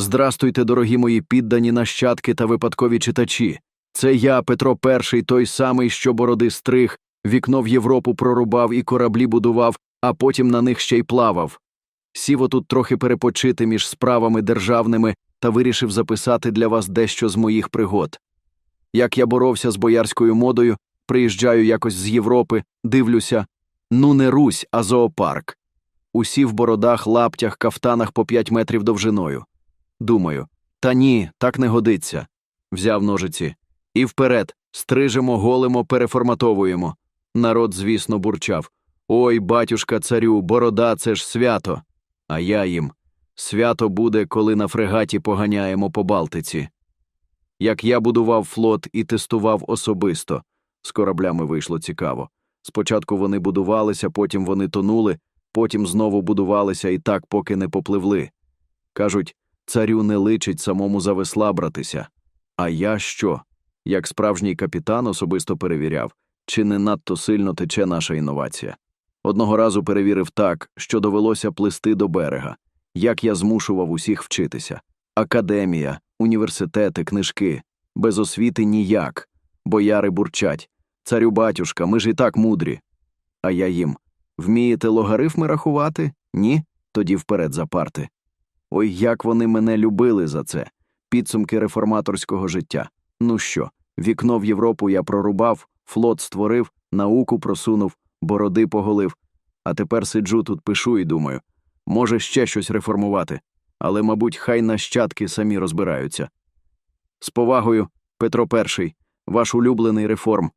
Здрастуйте, дорогі мої піддані нащадки та випадкові читачі. Це я, Петро І, той самий, що бороди стриг, вікно в Європу прорубав і кораблі будував, а потім на них ще й плавав. Сів отут трохи перепочити між справами державними та вирішив записати для вас дещо з моїх пригод. Як я боровся з боярською модою, приїжджаю якось з Європи, дивлюся ну не Русь, а зоопарк. Усі в бородах, лаптях, кафтанах по п'ять метрів довжиною. Думаю, та ні, так не годиться. Взяв ножиці. І вперед, стрижемо, голимо, переформатовуємо. Народ, звісно, бурчав. Ой, батюшка царю, борода, це ж свято. А я їм. Свято буде, коли на фрегаті поганяємо по Балтиці. Як я будував флот і тестував особисто, з кораблями вийшло цікаво. Спочатку вони будувалися, потім вони тонули, потім знову будувалися і так, поки не попливли. Кажуть, царю не личить самому за весла братися. А я що? Як справжній капітан особисто перевіряв, чи не надто сильно тече наша інновація. Одного разу перевірив так, що довелося плисти до берега, як я змушував усіх вчитися. Академія, університети, книжки. Без освіти ніяк. Бояри бурчать. Царю батюшка, ми ж і так мудрі. А я їм. Вмієте логарифми рахувати? Ні? Тоді вперед за парти. Ой, як вони мене любили за це. Підсумки реформаторського життя. Ну що, вікно в Європу я прорубав, флот створив, науку просунув, бороди поголив. А тепер сиджу тут пишу і думаю, може ще щось реформувати, але, мабуть, хай нащадки самі розбираються. З повагою, Петро І, ваш улюблений реформ.